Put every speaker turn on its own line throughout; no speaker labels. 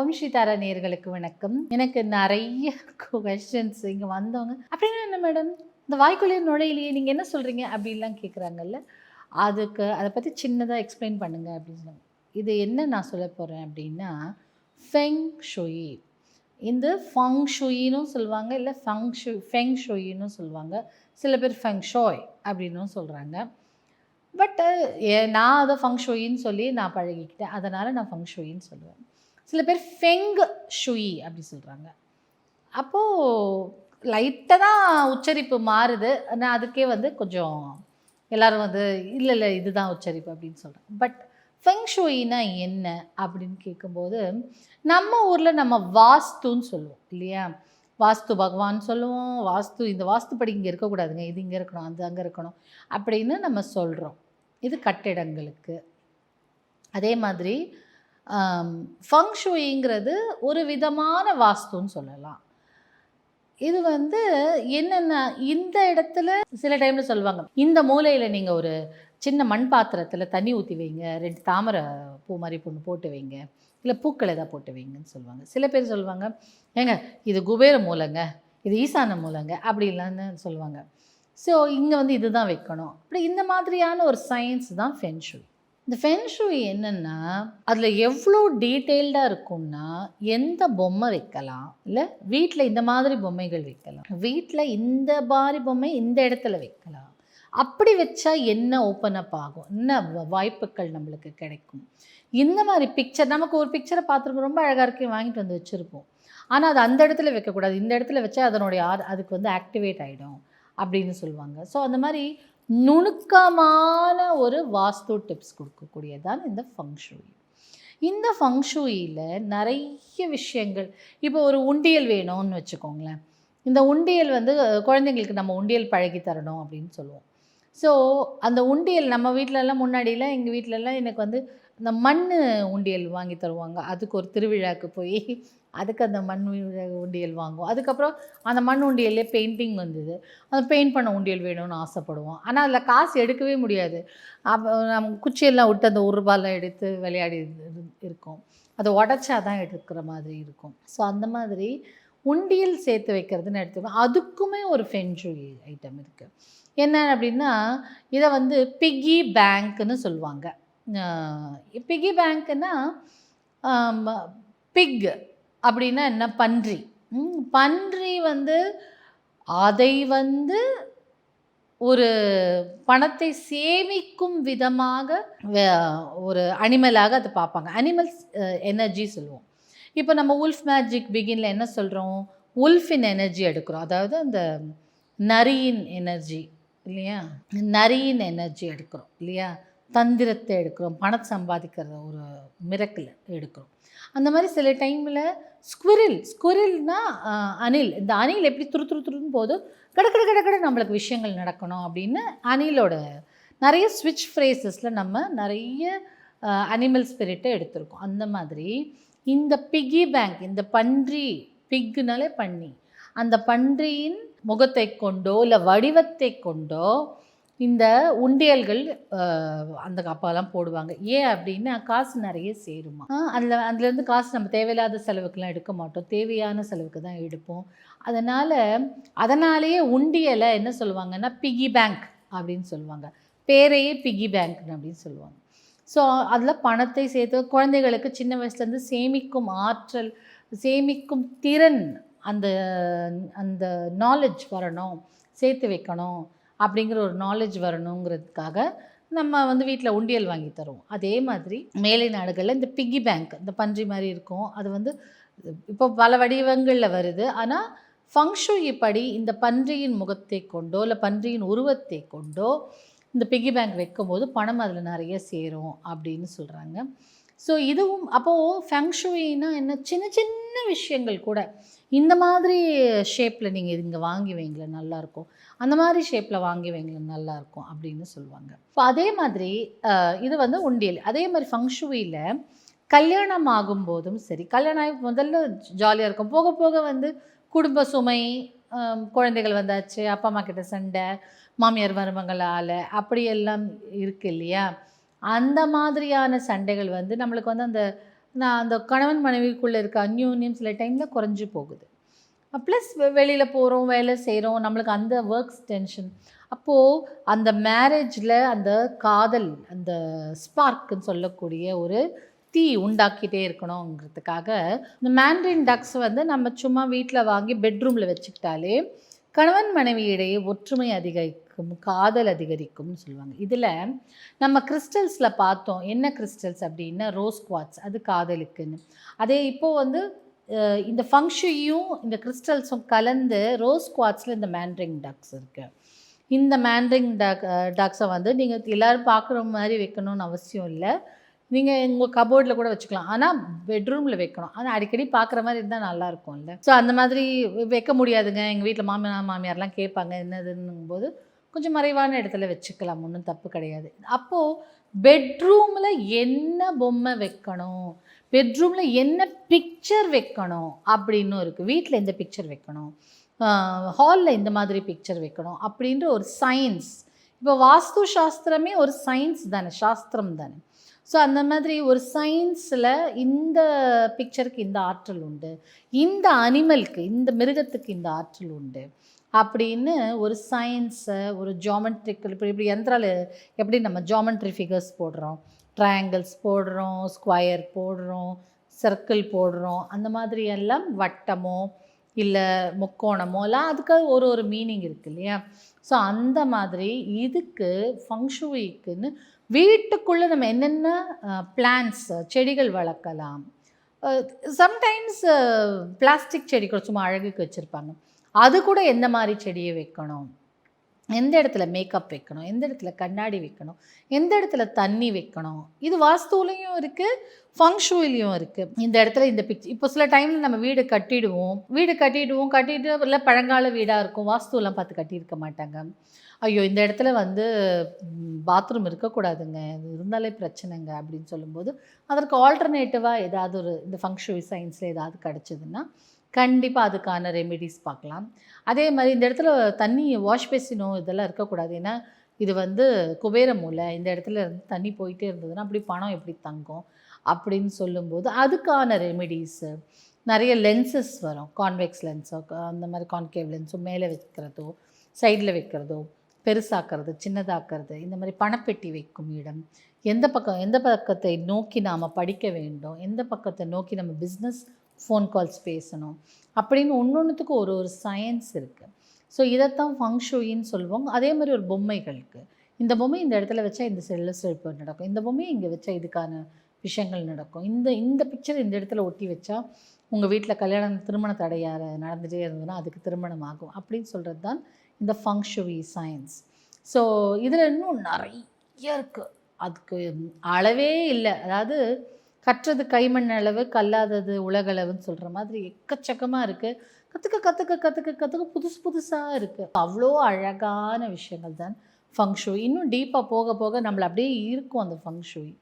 ஓம் ஸ்ரீதாரா நேர்களுக்கு வணக்கம். எனக்கு நிறைய கொஷின்ஸ் இங்கே வந்தவங்க. அப்படின்னா என்ன மேடம் இந்த வாய்க்குள்ளேயே நுழையிலேயே நீங்கள் என்ன சொல்கிறீங்க அப்படின்லாம் கேட்குறாங்கல்ல அதுக்கு அதை பற்றி சின்னதாக எக்ஸ்பிளைன் பண்ணுங்க அப்படின்னு இது என்ன நான் சொல்ல போகிறேன் அப்படின்னா ஃபெங் ஷுயி இந்த ஃபங் ஷுயினும் சொல்லுவாங்க இல்லை ஃபங் ஷு ஃபெங் ஷுயினும் சொல்லுவாங்க. சில பேர் ஃபெங் ஷோய் அப்படின்னும் சொல்கிறாங்க பட்டு நான் அதை ஃபங் ஷுயின்னு சொல்லி நான் பழகிக்கிட்டேன். அதனால் நான் ஃபங் ஷுயின்னு சொல்லுவேன். சில பேர் ஃபெங் ஷுயி அப்படி சொல்கிறாங்க அப்போது லைட்டாக தான் உச்சரிப்பு மாறுது. ஆனால் அதுக்கே வந்து கொஞ்சம் எல்லாரும் வந்து இல்லை இல்லை இதுதான் உச்சரிப்பு அப்படின்னு சொல்கிறாங்க பட் ஃபெங் ஷுயினா என்ன அப்படின்னு கேட்கும்போது நம்ம ஊரில் நம்ம வாஸ்துன்னு சொல்லுவோம் இல்லையா? வாஸ்து பகவான் சொல்லுவோம் வாஸ்து இந்த வாஸ்துப்படி இங்கே இருக்கக்கூடாதுங்க இது இங்கே இருக்கணும் அது அங்கே இருக்கணும் அப்படின்னு நம்ம சொல்கிறோம் இது கட்டிடங்களுக்கு. அதே மாதிரி ஃபங்ஷுயிங்கிறது ஒரு விதமான வாஸ்துன்னு சொல்லலாம். இது வந்து என்னென்ன இந்த இடத்துல சில டைமில் சொல்லுவாங்க. இந்த மூலையில் நீங்கள் ஒரு சின்ன மண் பாத்திரத்தில் தண்ணி ஊற்றி வைங்க ரெண்டு தாமரை பூ மாதிரி பொண்ணு போட்டு வைங்க இல்லை பூக்கள் எதாவது போட்டு வைங்கன்னு சொல்லுவாங்க. சில பேர் சொல்லுவாங்க ஏங்க இது குபேர மூலைங்க இது ஈசான மூலைங்க அப்படிலான்னு சொல்லுவாங்க. ஸோ இங்கே வந்து இதுதான் வைக்கணும். அப்படி இந்த மாதிரியான ஒரு சயின்ஸ் தான் ஃபென்ஷூ இந்த ஃபென்ஷுய் என்னென்னா அதில் எவ்வளோ டீட்டெயில்டாக இருக்கும்னா எந்த பொம்மை வைக்கலாம்? இல்லை வீட்டில் இந்த மாதிரி பொம்மைகள் வைக்கலாம். வீட்டில் இந்த மாதிரி பொம்மை இந்த இடத்துல வைக்கலாம். அப்படி வச்சா என்ன ஓப்பன் அப் ஆகும்? என்ன வ- வாய்ப்புகள் நம்மளுக்கு கிடைக்கும்? இந்த மாதிரி பிக்சர் நமக்கு ஒரு பிக்சரை பார்த்துருக்கோம். ரொம்ப அழகாக இருக்கு. வாங்கிட்டு வந்து வச்சுருப்போம். ஆனால் அது அந்த இடத்துல வைக்கக்கூடாது. இந்த இடத்துல வச்சா அதனுடைய அதுக்கு வந்து ஆக்டிவேட் ஆகிடும் அப்படின்னு சொல்லுவாங்க. ஸோ அந்த மாதிரி நுணுக்கமான ஒரு வாஸ்து டிப்ஸ் கொடுக்கக்கூடியதான் இந்த ஃபங்ஷுயி இந்த ஃபங்ஷுயியில் நிறைய விஷயங்கள். இப்போ ஒரு உண்டியல் வேணும்னு வச்சுக்கோங்களேன். இந்த உண்டியல் வந்து குழந்தைங்களுக்கு நம்ம உண்டியல் பழகி தரணும் அப்படின்னு சொல்லுவோம். ஸோ அந்த உண்டியல் நம்ம வீட்டிலலாம் முன்னாடிலாம் எங்கள் வீட்டிலலாம் எனக்கு வந்து இந்த மண் உண்டியல் வாங்கி தருவாங்க. அதுக்கு ஒரு திருவிழாவுக்கு போய் அதுக்கு அந்த மண் உண்டியல் வாங்குவோம். அதுக்கப்புறம் அந்த மண் உண்டியல்லே பெயிண்டிங் வந்தது. அந்த பெயிண்ட் பண்ண உண்டியல் வேணும்னு ஆசைப்படுவோம். ஆனால் அதில் காசு எடுக்கவே முடியாது. அப்போ நம்ம குச்சியெல்லாம் விட்டு அந்த ஒரு ரூபாயெலாம் எடுத்து விளையாடி இரு- இருக்கோம். அதை உடச்சா தான் எடுக்கிற மாதிரி இருக்கும். ஸோ அந்த மாதிரி உண்டியல் சேர்த்து வைக்கிறதுன்னு எடுத்துக்கோம் அதுக்குமே ஒரு ஃபென்ஜுயி ஐட்டம் இருக்குது என்ன அப்படின்னா இதை வந்து பிக்கி பேங்க்னு சொல்லுவாங்க. பிக்கி பேங்க்குன்னா பிக் அப்படின்னா என்ன? பன்றி. பன்றி வந்து அதை வந்து ஒரு பணத்தை சேமிக்கும் விதமாக ஒரு அனிமலாக அதை பார்ப்பாங்க. அனிமல்ஸ் எனர்ஜி சொல்லுவோம். இப்போ நம்ம உல்ஃப் மேஜிக் பிகினில் என்ன சொல்கிறோம் உல்ஃபின் எனர்ஜி எடுக்கிறோம். அதாவது அந்த நரியின் எனர்ஜி இல்லையா? நரியின் எனர்ஜி எடுக்கிறோம் இல்லையா? தந்திரத்தை எடுக்கிறோம் பணம் சம்பாதிக்கிற ஒரு மிரக்கில் எடுக்கிறோம். அந்த மாதிரி சில டைமில் ஸ்குரில் ஸ்குரில்னா அணில். இந்த அணில் எப்படி துரு துரு துருன்னு போதோ கட கட கட கட நம்மளுக்கு விஷயங்கள் நடக்கணும் அப்படின்னு அணிலோட நிறைய ஸ்விட்ச் ஃப்ரேசஸில் நம்ம நிறைய அனிமல் ஸ்பிரிட்டை எடுத்திருக்கோம். அந்த மாதிரி இந்த பிக்கி பேங்க் இந்த பன்றி பிக்குனாலே பண்ணி அந்த பன்றியின் முகத்தை கொண்டோ இல்லை வடிவத்தை கொண்டோ இந்த உண்டியல்கள் அந்த அப்போல்லாம் போடுவாங்க. ஏன் அப்படின்னா காசு நிறைய சேருமா? அதில் அதுலேருந்து காசு நம்ம தேவையில்லாத செலவுக்கெலாம் எடுக்க மாட்டோம். தேவையான செலவுக்கு தான் எடுப்போம். அதனால் அதனாலேயே உண்டியலை என்ன சொல்லுவாங்கன்னா பிகி பேங்க் அப்படின்னு சொல்லுவாங்க. பேரையே பிகி பேங்க் அப்படின்னு சொல்லுவாங்க. ஸோ அதில் பணத்தை சேர்த்து குழந்தைகளுக்கு சின்ன வயசுலேருந்து சேமிக்கும் ஆற்றல் சேமிக்கும் திறன் அந்த அந்த நாலேஜ் வரணும். சேர்த்து வைக்கணும். அப்படிங்கிற ஒரு நாலேஜ் வரணுங்கிறதுக்காக நம்ம வந்து வீட்டில் உண்டியல் வாங்கி தருவோம். அதே மாதிரி மேலை நாடுகளில் இந்த பிக்கி பேங்க் இந்த பன்றி மாதிரி இருக்கும். அது வந்து இப்போ பல வடிவங்களில் வருது. ஆனால் ஃபங்ஷுயி படி இந்த பன்றியின் முகத்தை கொண்டோ இல்லை பன்றியின் உருவத்தை கொண்டோ இந்த பிக்கி பேங்க் வைக்கும்போது பணம் அதில் நிறைய சேரும் அப்படின்னு சொல்கிறாங்க ஸோ இதுவும் அப்போது ஃபங்ஷுயின்னா என்ன? சின்ன சின்ன விஷயங்கள் கூட. இந்த மாதிரி ஷேப்பில் நீங்கள் இங்கே வாங்கி வைங்களேன் நல்லாயிருக்கும் அந்த மாதிரி ஷேப்பில் வாங்கி வைங்களேன் நல்லாயிருக்கும் அப்படின்னு சொல்லுவாங்க. இப்போ அதே மாதிரி இது வந்து உண்டியல். அதே மாதிரி ஃபங்ஷுவியில் கல்யாணம் ஆகும்போதும் சரி கல்யாணம் ஆகி முதல்ல ஜாலியாக இருக்கும். போக போக வந்து குடும்ப சுமை குழந்தைகள் வந்தாச்சு அப்பா அம்மா கிட்ட சண்டை மாமியார் மருமகளால் அப்படியெல்லாம் இருக்கு இல்லையா? அந்த மாதிரியான சண்டைகள் வந்து நம்மளுக்கு வந்து அந்த நான் அந்த கணவன் மனைவிக்குள்ளே இருக்க அந்யோன்யம் சில டைமில் குறைஞ்சு போகுது. ப்ளஸ் வெளியில் போகிறோம் வேலை செய்கிறோம் நம்மளுக்கு அந்த ஒர்க்ஸ் டென்ஷன் அப்போது அந்த மேரேஜில் அந்த காதல் அந்த ஸ்பார்க்குன்னு சொல்லக்கூடிய ஒரு தீ உண்டாக்கிட்டே இருக்கணுங்கிறதுக்காக இந்த மேண்ட்ரின் டக்ஸ் வந்து நம்ம சும்மா வீட்டில் வாங்கி பெட்ரூமில் வச்சுக்கிட்டாலே கணவன் மனைவி இடையே ஒற்றுமை அதிகரிக்கும். காதல் அதிகரிக்கும்னு சொல்லுவாங்க. இதில் நம்ம கிறிஸ்டல்ஸில் பார்த்தோம் என்ன கிறிஸ்டல்ஸ் அப்படின்னா ரோஸ் குவாட்ஸ் அது காதலுக்குன்னு. அதே இப்போது வந்து இந்த ஃபங்க்ஷையும் இந்த கிறிஸ்டல்ஸும் கலந்து ரோஸ் குவாட்ஸில் இந்த மேண்ட்ரிங் டக்ஸ் இருக்குது இந்த மேண்ட்ரிங் டக் டக்ஸை வந்து நீங்கள் எல்லோரும் பார்க்குற மாதிரி வைக்கணும்னு அவசியம் இல்லை. நீங்கள் உங்கள் கபோர்டில் கூட வச்சுக்கலாம். ஆனால் பெட்ரூமில் வைக்கணும். ஆனால் அடிக்கடி பார்க்குற மாதிரி இருந்தால் நல்லா இருக்கும்ல. ஸோ அந்த மாதிரி வைக்க முடியாதுங்க. எங்கள் வீட்டில் மாமியார் மாமியார்லாம் கேட்பாங்க என்னதுன்னும் போது கொஞ்சம் மறைவான இடத்துல வச்சுக்கலாம் ஒன்றும் தப்பு கிடையாது. அப்போது பெட்ரூமில் என்ன பொம்மை வைக்கணும்? பெட்ரூமில் என்ன பிக்சர் வைக்கணும்? அப்படின்னு இருக்குது வீட்டில் எந்த பிக்சர் வைக்கணும்? ஹாலில் இந்த மாதிரி பிக்சர் வைக்கணும் அப்படின்ற ஒரு சயின்ஸ் இப்போ வாஸ்து சாஸ்திரமே ஒரு சயின்ஸ் தானே சாஸ்திரம் தானே. ஸோ அந்த மாதிரி ஒரு சயின்ஸில் இந்த பிக்சருக்கு இந்த ஆற்றல் உண்டு. இந்த அனிமலுக்கு இந்த மிருகத்துக்கு இந்த ஆற்றல் உண்டு. அப்படின்னு ஒரு சயின்ஸை ஒரு ஜாமெட்ரிக்கல் இப்படி இப்படி எந்திரால் எப்படி நம்ம ஜாமெட்ரி ஃபிகர்ஸ் போடுறோம்? ட்ரையாங்கிள்ஸ் போடுறோம் ஸ்கொயர் போடுறோம் சர்க்கிள் போடுறோம். அந்த மாதிரி எல்லாம் வட்டமோ இல்லை முக்கோணமோ எல்லாம் அதுக்கு ஒரு ஒரு மீனிங் இருக்கு இல்லையா? ஸோ அந்த மாதிரி இதுக்கு ஃபங்க்ஷுவிக்குன்னு வீட்டுக்குள்ளே நம்ம என்னென்ன பிளான்ஸ் செடிகள் வளர்க்கலாம்? சம்டைம்ஸ் பிளாஸ்டிக் செடி கூட சும்மா அழகுக்கு வச்சுருப்பாங்க. அது கூட எந்த மாதிரி செடியை வைக்கணும்? எந்த இடத்துல மேக்கப் வைக்கணும்? எந்த இடத்துல கண்ணாடி வைக்கணும்? எந்த இடத்துல தண்ணி வைக்கணும்? இது வாஸ்துலையும் இருக்குது ஃபங்க்ஷுவிலையும் இருக்குது இந்த இடத்துல இந்த பிக்சர் இப்போ சில டைமில் நம்ம வீடு கட்டிடுவோம். வீடு கட்டிடுவோம் கட்டிட்டு இல்லை பழங்கால வீடாக இருக்கும். வாஸ்துவெல்லாம் பார்த்து கட்டியிருக்க மாட்டாங்க. ஐயோ இந்த இடத்துல வந்து பாத்ரூம் இருக்கக்கூடாதுங்க. இது இருந்தாலே பிரச்சனைங்க அப்படின்னு சொல்லும்போது அதற்கு ஆல்டர்னேட்டிவாக ஏதாவது ஒரு இந்த ஃபங்க்ஷுவி சயின்ஸில் ஏதாவது கிடச்சிதுன்னா கண்டிப்பாக அதுக்கான ரெமிடிஸ் பார்க்கலாம். அதே மாதிரி இந்த இடத்துல தண்ணி வாஷ் பேசினோ இதெல்லாம் இருக்கக்கூடாது. ஏன்னா இது வந்து குபேர மூலை. இந்த இடத்துல இருந்து தண்ணி போயிட்டே இருந்ததுன்னா அப்படி பணம் எப்படி தங்கும்? அப்படின்னு சொல்லும்போது அதுக்கான ரெமிடிஸு நிறைய லென்சஸ் வரும். கான்வெக்ஸ் லென்ஸோ அந்த மாதிரி கான்கேவ் லென்ஸோ மேலே வைக்கிறதோ சைடில் வைக்கிறதோ பெருசாக்குறது சின்னதாக்கிறது இந்த மாதிரி பணப்பெட்டி வைக்கும் இடம். எந்த பக்கம் எந்த பக்கத்தை நோக்கி நாம் படிக்க வேண்டும்? எந்த பக்கத்தை நோக்கி நம்ம பிஸ்னஸ் ஃபோன் கால்ஸ் பேசணும். அப்படின்னு ஒன்று ஒரு ஒரு சயின்ஸ் இருக்குது ஸோ இதைத்தான் ஃபங்க்ஷுயின்னு சொல்லுவாங்க. அதே மாதிரி ஒரு பொம்மைகளுக்கு இந்த பொம்மை இந்த இடத்துல வச்சா இந்த செல்ல செழிப்பு நடக்கும். இந்த பொம்மையை இங்கே வச்சா இதுக்கான விஷயங்கள் நடக்கும். இந்த இந்த பிக்சர் இந்த இடத்துல ஒட்டி வச்சா உங்கள் வீட்டில் கல்யாணம் திருமண தடையார நடந்துகிட்டே இருந்ததுன்னா அதுக்கு திருமணம் ஆகும். அப்படின்னு சொல்கிறது தான் இந்த ஃபங்ஷுவி சயின்ஸ் ஸோ இதில் இன்னும் நிறைய இருக்குது அதுக்கு அளவே இல்லை. அதாவது கற்றது கைமண் அளவு கல்லாதது உலகளவுன்னு சொல்கிற மாதிரி எக்கச்சக்கமாக இருக்குது கற்றுக்க கற்றுக்க கற்றுக்க கற்றுக்க புதுசு புதுசாக இருக்குது அவ்வளோ அழகான விஷயங்கள் தான் ஃபங்ஷூய் இன்னும் டீப்பாக போக போக நம்மளை அப்படியே இருக்கும் அந்த ஃபங்ஷூய்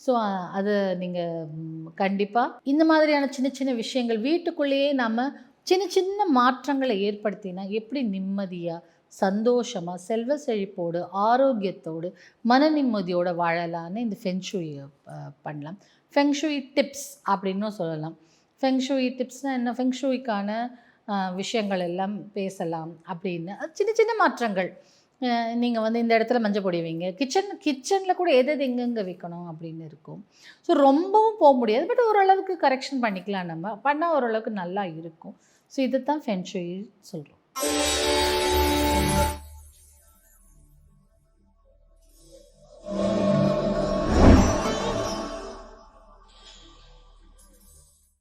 ஸோ அது நீங்கள் கண்டிப்பாக இந்த மாதிரியான சின்ன சின்ன விஷயங்கள் வீட்டுக்குள்ளேயே நம்ம சின்ன சின்ன மாற்றங்களை ஏற்படுத்தினா எப்படி நிம்மதியாக சந்தோஷமாக செல்வ செழிப்போடு ஆரோக்கியத்தோடு மன நிம்மதியோடு வாழலான்னு இந்த ஃபெங்ஷுயை பண்ணலாம். ஃபெங்ஷுயி டிப்ஸ் அப்படின்னும் சொல்லலாம். ஃபெங்ஷுயி டிப்ஸ்னால் என்ன? ஃபெங்ஷுய்க்கான விஷயங்கள் எல்லாம் பேசலாம் அப்படின்னு. சின்ன சின்ன மாற்றங்கள். நீங்கள் வந்து இந்த இடத்துல மஞ்சள் பொடி வைங்க. கிச்சன் கிச்சனில் கூட எது எது எங்கெங்கே வைக்கணும் அப்படின்னு இருக்கும். ஸோ ரொம்பவும் போக முடியாது. பட் ஓரளவுக்கு கரெக்ஷன் பண்ணிக்கலாம் நம்ம. பண்ணால் ஓரளவுக்கு நல்லா இருக்கும். ஸோ இதை தான் ஃபென்ஷுய் சொல்கிறோம்